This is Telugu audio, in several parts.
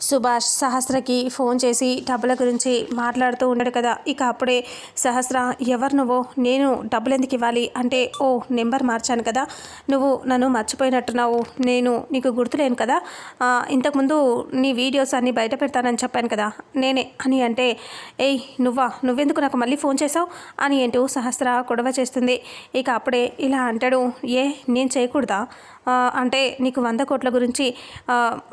సుభాష్ సహస్రకి ఫోన్ చేసి డబ్బుల గురించి మాట్లాడుతూ ఉన్నాడు కదా. ఇక అప్పుడే సహస్ర ఎవరు నువ్వు? నేను డబ్బులు ఎందుకు ఇవ్వాలి? అంటే ఓ నెంబర్ మార్చాను కదా. నువ్వు నన్ను మర్చిపోయినట్టున్నావు. నేను నీకు గుర్తులేను కదా. ఇంతకుముందు నీ వీడియోస్ అన్నీ బయట పెడతానని చెప్పాను కదా. నేనే అని అంటే ఏయ్ నువ్వా? నువ్వెందుకు నాకు మళ్ళీ ఫోన్ చేసావు? అని ఏంటో సహస్ర గొడవ చేస్తుంది. ఇక అప్పుడే ఇలా అంటాడు ఏ నేను చేయకూడదా? అంటే నీకు వంద కోట్ల గురించి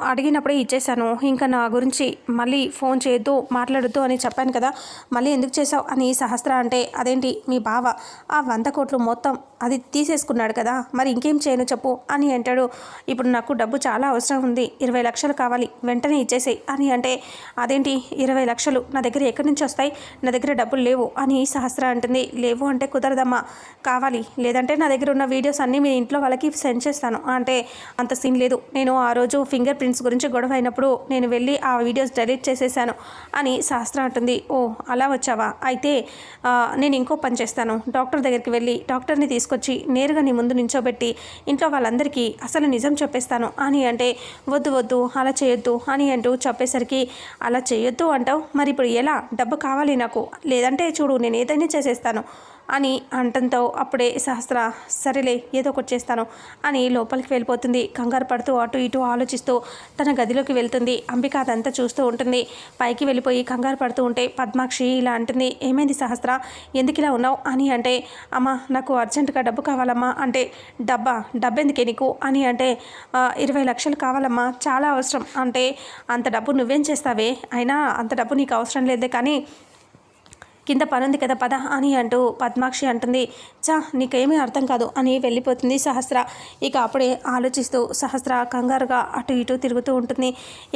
అడిగినప్పుడే ఇచ్చేశాను. ఇంకా నా గురించి మళ్ళీ ఫోన్ చేయొద్దు మాట్లాడొద్దు అని చెప్పాను కదా మళ్ళీ ఎందుకు చేసావు అని సహస్ర అంటే అదేంటి మీ బావ? ఆ వంద కోట్లు మొత్తం అది తీసేసుకున్నాడు కదా మరి ఇంకేం చేయను చెప్పు అని అంటాడు. ఇప్పుడు నాకు డబ్బు చాలా అవసరం ఉంది ఇరవై లక్షలు కావాలి వెంటనే ఇచ్చేసేయి అని అంటే అదేంటి? ఇరవై లక్షలు నా దగ్గర ఎక్కడి నుంచి వస్తాయి? నా దగ్గర డబ్బులు లేవు అని సహస్ర అంటుంది. లేవు అంటే కుదరదమ్మా కావాలి. లేదంటే నా దగ్గర ఉన్న వీడియోస్ అన్నీ మీ ఇంట్లో వాళ్ళకి సెండ్ చేస్తాను అంటే అంత సీన్ లేదు. నేను ఆ రోజు ఫింగర్ ప్రింట్స్ గురించి గొడవ అయినప్పుడు నేను నేను వెళ్ళి ఆ వీడియోస్ డెలీట్ చేసేసాను అని శాస్త్ర అంటుంది. ఓ అలా వచ్చావా? అయితే నేను ఇంకో పని చేస్తాను. డాక్టర్ దగ్గరికి వెళ్ళి డాక్టర్ని తీసుకొచ్చి నేరుగా నీ ముందు నించోబెట్టి ఇంట్లో వాళ్ళందరికీ అసలు నిజం చెప్పేస్తాను. అని అంటే వద్దు వద్దు అలా చేయొద్దు అని అంటూ చెప్పేసరికి అలా చేయొద్దు అంటావు? మరి ఇప్పుడు ఎలా? డబ్బు కావాలి నాకు. లేదంటే చూడు నేను ఏదైనా చేసేస్తాను. అని అంటంతో అప్పుడే సహస్ర సరేలే ఏదో ఒకటి చేస్తాను అని లోపలికి వెళ్ళిపోతుంది. కంగారు పడుతూ అటు ఇటు ఆలోచిస్తూ తన గదిలోకి వెళ్తుంది. అంబిక అదంతా చూస్తూ ఉంటుంది. పైకి వెళ్ళిపోయి కంగారు పడుతూ ఉంటే పద్మాక్షి ఇలా అంటుంది ఏమైంది సహస్ర? ఎందుకు ఇలా ఉన్నావు? అని అంటే అమ్మ నాకు అర్జెంటుగా డబ్బు కావాలమ్మా. అంటే డబ్బా? డబ్బెందుకే నీకు? అని అంటే ఇరవై లక్షలు కావాలమ్మా చాలా అవసరం. అంటే అంత డబ్బు నువ్వేం చేస్తావే? అయినా అంత డబ్బు నీకు అవసరం లేదే కానీ కింద పనుంది కదా పద అని అంటూ పద్మాక్షి అంటుంది. చా నీకేమీ అర్థం కాదు అని వెళ్ళిపోతుంది సహస్ర. ఇక అప్పుడే ఆలోచిస్తూ సహస్ర కంగారుగా అటు ఇటు తిరుగుతూ ఉంటుంది.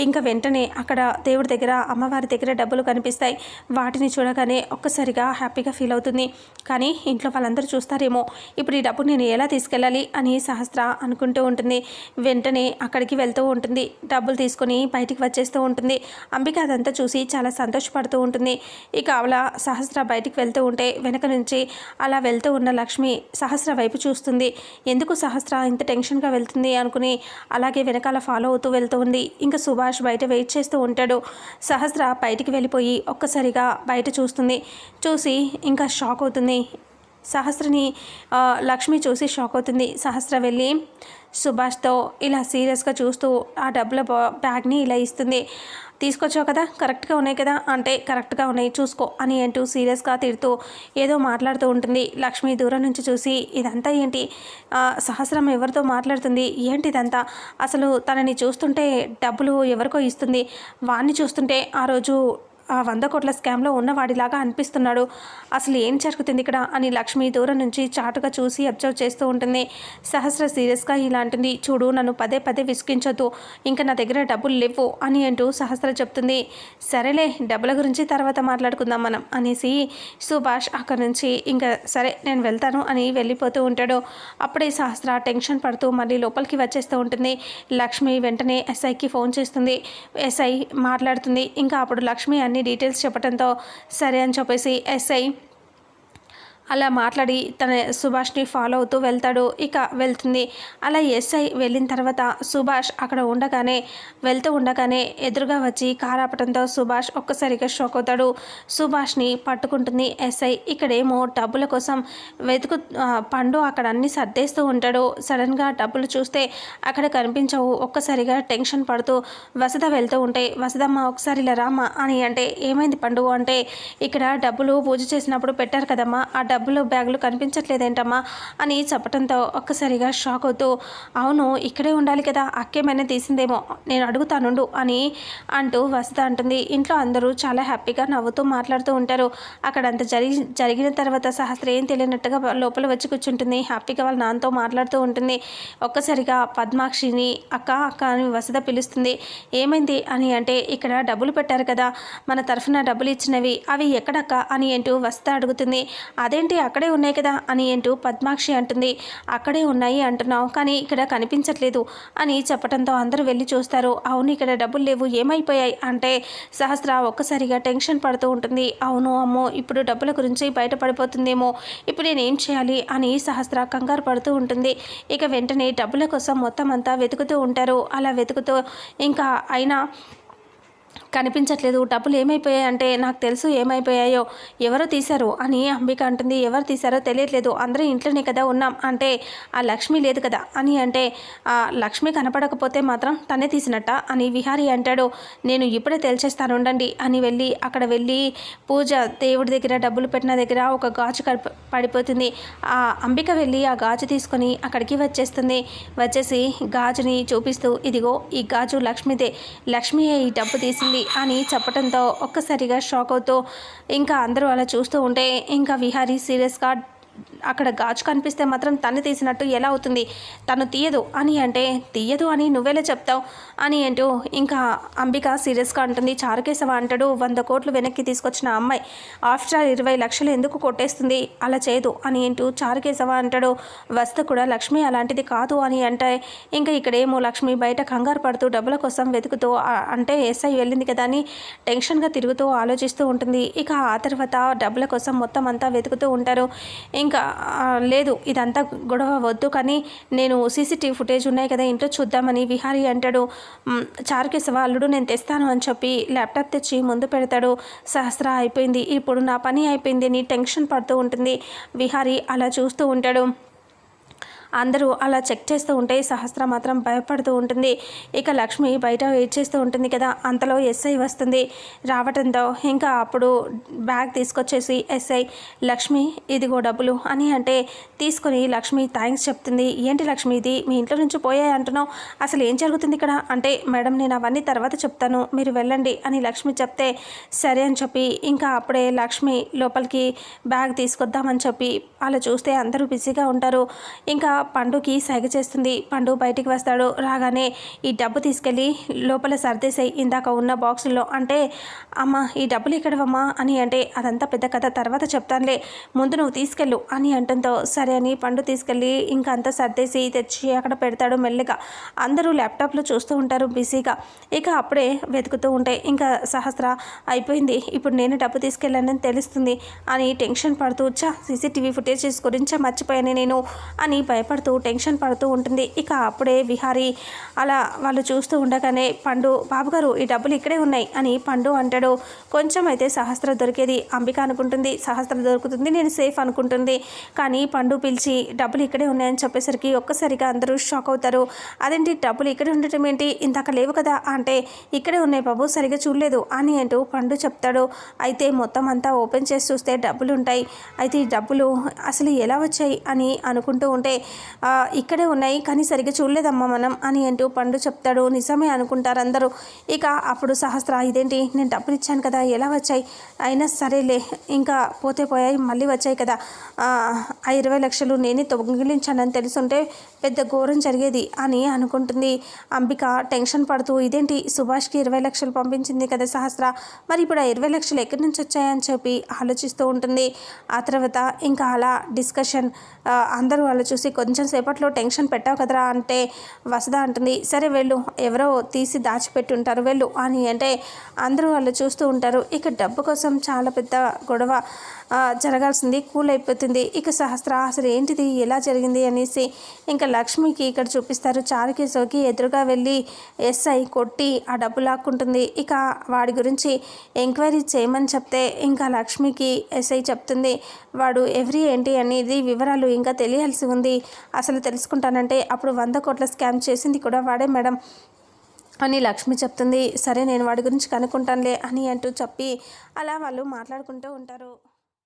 ఇంకా వెంటనే అక్కడ దేవుడి దగ్గర అమ్మవారి దగ్గర డబ్బులు కనిపిస్తాయి. వాటిని చూడగానే ఒక్కసారిగా హ్యాపీగా ఫీల్ అవుతుంది. కానీ ఇంట్లో వాళ్ళందరూ చూస్తారేమో ఇప్పుడు ఈ డబ్బు నేను ఎలా తీసుకెళ్ళాలి అని సహస్ర అనుకుంటూ ఉంటుంది. వెంటనే అక్కడికి వెళ్తూ ఉంటుంది. డబ్బులు తీసుకొని బయటికి వచ్చేస్తూ ఉంటుంది. అంబిక అదంతా చూసి చాలా సంతోషపడుతూ ఉంటుంది. ఇక అవల సహస్ర బయటికి వెళ్తూ ఉంటే వెనక నుంచి అలా వెళ్తూ ఉన్న లక్ష్మి సహస్ర వైపు చూస్తుంది. ఎందుకు సహస్ర ఇంత టెన్షన్గా వెళ్తుంది అనుకుని అలాగే వెనకాల ఫాలో అవుతూ వెళ్తూ ఉంది. ఇంకా సుభాష్ బయట వెయిట్ చేస్తూ ఉంటాడు. సహస్ర బయటికి వెళ్ళిపోయి ఒక్కసారిగా బయట చూస్తుంది. చూసి ఇంకా షాక్ అవుతుంది. సహస్రని లక్ష్మి చూసి షాక్ అవుతుంది. సహస్ర వెళ్ళి సుభాష్తో ఇలా సీరియస్గా చూస్తూ ఆ డబ్బుల బ్యాగ్ని ఇలా ఇస్తుంది. తీసుకొచ్చావు కదా కరెక్ట్గా ఉన్నాయి కదా అంటే కరెక్ట్గా ఉన్నాయి చూసుకో అని అంటూ సీరియస్గా తిడుతూ ఏదో మాట్లాడుతూ ఉంటుంది. లక్ష్మి దూరం నుంచి చూసి ఇదంతా ఏంటి? సహస్రం ఎవరితో మాట్లాడుతుంది? ఏంటి ఇదంతా అసలు తనని చూస్తుంటే డబ్బులు ఎవరికో ఇస్తుంది. వాడిని చూస్తుంటే ఆ రోజు ఆ వంద కోట్ల స్కామ్లో ఉన్నవాడిలాగా అనిపిస్తున్నాడు. అసలు ఏం జరుగుతుంది ఇక్కడ అని లక్ష్మి దూరం నుంచి చాటుగా చూసి అబ్జర్వ్ చేస్తూ ఉంటుంది. సహస్ర సీరియస్గా ఇలా అంటుంది చూడు నన్ను పదే పదే విసిగించొద్దు. ఇంకా నా దగ్గర డబ్బులు లేవు అని అంటూ సహస్ర చెప్తుంది. సరేలే డబ్బుల గురించి తర్వాత మాట్లాడుకుందాం మనం అనేసి సుభాష్ అక్కడి నుంచి ఇంకా సరే నేను వెళ్తాను అని వెళ్ళిపోతూ ఉంటాడు. అప్పుడే సహస్ర టెన్షన్ పడుతూ మళ్ళీ లోపలికి వచ్చేస్తూ ఉంటుంది. లక్ష్మి వెంటనే ఎస్ఐకి ఫోన్ చేస్తుంది. ఎస్ఐ మాట్లాడుతుంది. ఇంకా అప్పుడు లక్ష్మి అన్ని డీటెయిల్స్ చెప్పడంతో సరే అని చెప్పేసి ఎస్ఐ అలా మాట్లాడి తన సుభాష్ని ఫాలో అవుతూ వెళ్తాడు. ఇక వెళ్తుంది. అలా ఎస్ఐ వెళ్ళిన తర్వాత సుభాష్ అక్కడ ఉండగానే వెళ్తూ ఉండగానే ఎదురుగా వచ్చి కారు ఆపడంతో సుభాష్ ఒక్కసారిగా షాక్ అవుతాడు. సుభాష్ని పట్టుకుంటుంది ఎస్ఐ. ఇక్కడేమో డబ్బుల కోసం వెతుకు పండు అక్కడ అన్ని సర్దేస్తూ ఉంటాడు. సడన్గా డబ్బులు చూస్తే అక్కడ కనిపించవు. ఒక్కసారిగా టెన్షన్ పడుతూ వసద వెళ్తూ ఉంటే వసదమ్మ ఒకసారి ఇలా రామా అని అంటే ఏమైంది పండు? అంటే ఇక్కడ డబ్బులు పూజ చేసినప్పుడు పెట్టారు కదమ్మా. ఆ డబ్బులు బ్యాగులు కనిపించట్లేదేంటమ్మా అని చెప్పడంతో ఒక్కసారిగా షాక్ అవుతూ అవును ఇక్కడే ఉండాలి కదా అక్కేమైనా తీసిందేమో నేను అడుగుతానుండు అని అంటూ వసత అంటుంది. ఇంట్లో అందరూ చాలా హ్యాపీగా నవ్వుతూ మాట్లాడుతూ ఉంటారు. అక్కడ అంత జరిగి జరిగిన తర్వాత సహస్ర ఏం తెలియనట్టుగా లోపల వచ్చి కూర్చుంటుంది. హ్యాపీగా వాళ్ళ నాన్నతో మాట్లాడుతూ ఉంటుంది. ఒక్కసారిగా పద్మాక్షిని అక్క అక్క అని వసద పిలుస్తుంది. ఏమైంది అని అంటే ఇక్కడ డబ్బులు పెట్టారు కదా మన తరఫున డబ్బులు ఇచ్చినవి అవి ఎక్కడక్క అని అంటూ వసత అడుగుతుంది. అదేంటి అక్కడే ఉన్నాయి కదా అని ఏంటూ పద్మాక్షి అంటుంది. అక్కడే ఉన్నాయి అంటున్నావు కానీ ఇక్కడ కనిపించట్లేదు అని చెప్పడంతో అందరూ వెళ్ళి చూస్తారు. అవును ఇక్కడ డబ్బులు లేవు ఏమైపోయాయి? అంటే సహస్ర ఒక్కసారిగా టెన్షన్ పడుతూ ఉంటుంది. అవును అమ్మో ఇప్పుడు డబ్బుల గురించి బయటపడిపోతుందేమో ఇప్పుడు నేనేం చేయాలి అని సహస్ర కంగారు పడుతూ ఉంటుంది. ఇక వెంటనే డబ్బుల కోసం మొత్తం అంతా వెతుకుతూ ఉంటారు. అలా వెతుకుతూ ఇంకా అయినా కనిపించట్లేదు డబ్బులు ఏమైపోయాయి అంటే నాకు తెలుసు ఏమైపోయాయో ఎవరో తీశారు అని అంబిక అంటుంది. ఎవరు తీశారో తెలియట్లేదు అందరూ ఇంట్లోనే కదా ఉన్నాం అంటే ఆ లక్ష్మి లేదు కదా అని అంటే ఆ లక్ష్మి కనపడకపోతే మాత్రం తనే తీసినట్ట అని విహారి అంటాడు. నేను ఇప్పుడే తెలిచేస్తాను ఉండండి అని వెళ్ళి అక్కడ వెళ్ళి పూజ దేవుడి దగ్గర డబ్బులు పెట్టిన దగ్గర ఒక గాజు కడిప పడిపోతుంది. ఆ అంబిక వెళ్ళి ఆ గాజు తీసుకొని అక్కడికి వచ్చేస్తుంది. వచ్చేసి గాజుని చూపిస్తూ ఇదిగో ఈ గాజు లక్ష్మిదే లక్ష్మియే ఈ డబ్బు తీసి తీసింది అని చెప్పడంతో ఒక్కసారిగా షాక్ అవుతూ ఇంకా అందరూ అలా చూస్తూ ఉంటే ఇంకా విహారీ సీరియస్గా అక్కడ గాజు కనిపిస్తే మాత్రం తను తీసినట్టు ఎలా అవుతుంది? తను తీయదు. అని అంటే తీయదు అని నువ్వేలా చెప్తావు? అని అంటూ ఇంకా అంబిక సీరియస్గా అంటుంది. చారుకేశవ అంటాడు వంద కోట్లు వెనక్కి తీసుకొచ్చిన అమ్మాయి ఆఫ్టర్ ఇరవై లక్షలు ఎందుకు కొట్టేస్తుంది? అలా చేయదు అని అంటూ చారుకేశవ అంటాడు. వస్త కూడా లక్ష్మి అలాంటిది కాదు అని అంటే ఇంకా ఇక్కడేమో లక్ష్మి బయట కంగారు పడుతూ డబ్బుల కోసం వెతుకుతూ అంటే ఎస్ఐ వెళ్ళింది కదా అని టెన్షన్గా తిరుగుతూ ఆలోచిస్తూ ఉంటుంది. ఇక ఆ తర్వాత డబ్బుల కోసం మొత్తం అంతా వెతుకుతూ ఉంటారు. ఇంకా లేదు ఇదంతా గొడవ వద్దు కానీ నేను సీసీటీవీ ఫుటేజ్ ఉన్నాయి కదా ఇంట్లో చూద్దామని విహారీ అంటాడు. "మ్, చారుకేశవ అల్లుడు నేను తెస్తాను అని చెప్పి ల్యాప్టాప్ తెచ్చి ముందు పెడతాడు. సహస్ర అయిపోయింది. ఇప్పుడు నా పని అయిపోయింది అని టెన్షన్ పడుతూ ఉంటుంది. విహారీ అలా చూస్తూ ఉంటాడు. అందరూ అలా చెక్ చేస్తూ ఉంటే సహస్ర మాత్రం భయపడుతూ ఉంటుంది. ఇక లక్ష్మి బయట వెయిట్ చేస్తూ ఉంటుంది కదా అంతలో ఎస్ఐ వస్తుంది. రావటంతో ఇంకా అప్పుడు బ్యాగ్ తీసుకొచ్చేసి ఎస్ఐ లక్ష్మి ఇదిగో డబ్బులు అని అంటే తీసుకొని లక్ష్మి థ్యాంక్స్ చెప్తుంది. ఏంటి లక్ష్మి ఇది? మీ ఇంట్లో నుంచి పోయాయి అంటున్నావు. అసలు ఏం జరుగుతుంది ఇక్కడ? అంటే మేడం నేను అవన్నీ తర్వాత చెప్తాను. మీరు వెళ్ళండి అని లక్ష్మి చెప్తే సరే అని చెప్పి ఇంకా అప్పుడే లక్ష్మి లోపలికి బ్యాగ్ తీసుకొద్దామని చెప్పి అలా చూస్తే అందరూ బిజీగా ఉంటారు. ఇంకా పండుకి సైగ చేస్తుంది. పండు బయటికి వస్తాడు. రాగానే ఈ డబ్బు తీసుకెళ్ళి లోపల సర్దేశాయి ఇందాక ఉన్న బాక్సుల్లో అంటే అమ్మ ఈ డబ్బులు ఇక్కడవమ్మా అని అంటే అదంతా పెద్ద కథ. తర్వాత చెప్తానులే. ముందు నువ్వు తీసుకెళ్ళు అని అంటంతో సరే అని పండు తీసుకెళ్ళి ఇంకా అంతా సర్దేసి తెచ్చి అక్కడ పెడతాడు మెల్లగా. అందరూ ల్యాప్టాప్లో చూస్తూ ఉంటారు బిజీగా. ఇక అప్పుడే వెతుకుతూ ఉంటే ఇంకా సహస్ర అయిపోయింది. ఇప్పుడు నేను డబ్బు తీసుకెళ్ళానని తెలుస్తుంది అని టెన్షన్ పడుతూ చా సీసీటీవీ ఫుటేజెస్ గురించి మర్చిపోయాను నేను? అని భయపడుతూ టెన్షన్ పడుతూ ఉంటుంది. ఇక అప్పుడే విహారి అలా వాళ్ళు చూస్తూ ఉండగానే పండు బాబుగారు ఈ డబ్బులు ఇక్కడే ఉన్నాయి అని పండు అంటాడు. కొంచెం అయితే సహస్ర దొరికేది అంబిక అనుకుంటుంది. సహస్ర దొరుకుతుంది నేను సేఫ్ అనుకుంటుంది. కానీ పండు పిలిచి డబ్బులు ఇక్కడే ఉన్నాయని చెప్పేసరికి ఒక్కసారిగా అందరూ షాక్ అవుతారు. అదేంటి డబ్బులు ఇక్కడే ఉండటం ఏంటి? ఇందాక లేవు కదా అంటే ఇక్కడే ఉన్నాయి బాబు సరిగా చూడలేదు అని అంటూ పండు చెప్తాడు. అయితే మొత్తం అంతా ఓపెన్ చేసి చూస్తే డబ్బులు ఉంటాయి. అయితే ఈ డబ్బులు అసలు ఎలా వచ్చాయి అని అనుకుంటూ ఉంటే ఇక్కడే ఉన్నాయి కానీ సరిగ్గా చూడలేదమ్మా మనం అని అంటూ పండు చెప్తాడు. నిజమే అనుకుంటారు అందరూ ఇక అప్పుడు సహస్ర ఇదేంటి? నేను డబ్బులు ఇచ్చాను కదా ఎలా వచ్చాయి? అయినా సరేలే ఇంకా పోతే పోయాయి మళ్ళీ వచ్చాయి కదా. ఆ, ఇరవై లక్షలు నేనే దొంగిలించానని తెలుసుంటే పెద్ద ఘోరం జరిగేది అని అనుకుంటుంది అంబిక. టెన్షన్ పడుతూ ఇదేంటి? సుభాష్కి ఇరవై లక్షలు పంపించింది కదా సహస్ర మరి ఇప్పుడు ఆ ఇరవై లక్షలు ఎక్కడి నుంచి వచ్చాయని చెప్పి ఆలోచిస్తూ ఉంటుంది. ఆ తర్వాత ఇంకా అలా డిస్కషన్ అందరూ అలా చూసి కొంచెం సేపట్లో టెన్షన్ పెట్టావు కదరా అంటే వసద అంటుంది. సరే వెళ్ళు ఎవరో తీసి దాచిపెట్టి ఉంటారు వెళ్ళు అని అంటే అందరూ వాళ్ళు చూస్తూ ఉంటారు. ఇక డబ్బు కోసం చాలా పెద్ద గొడవ జరగాల్సింది కూల్ అయిపోతుంది ఇక సహస్ర అసలు ఏంటిది ఎలా జరిగింది అనేసి ఇంకా లక్ష్మికి ఇక్కడ చూపిస్తారు. చారుకి సోకి ఎదురుగా వెళ్ళి ఎస్ఐ కొట్టి ఆ డబ్బు లాక్కుంటుంది. ఇక వాడి గురించి ఎంక్వైరీ చేయమని చెప్తే ఇంకా లక్ష్మికి ఎస్ఐ చెప్తుంది వాడు ఎవరి ఏంటి అనేది వివరాలు ఇంకా తెలియాల్సి ఉంది. అసలు తెలుసుకుంటానంటే అప్పుడు వంద కోట్ల స్కామ్ చేసింది కూడా వాడే మేడం. అని లక్ష్మి చెప్తుంది సరే నేను వాడి గురించి కనుక్కుంటానులే అని అంటూ చెప్పి అలా వాళ్ళు మాట్లాడుకుంటూ ఉంటారు.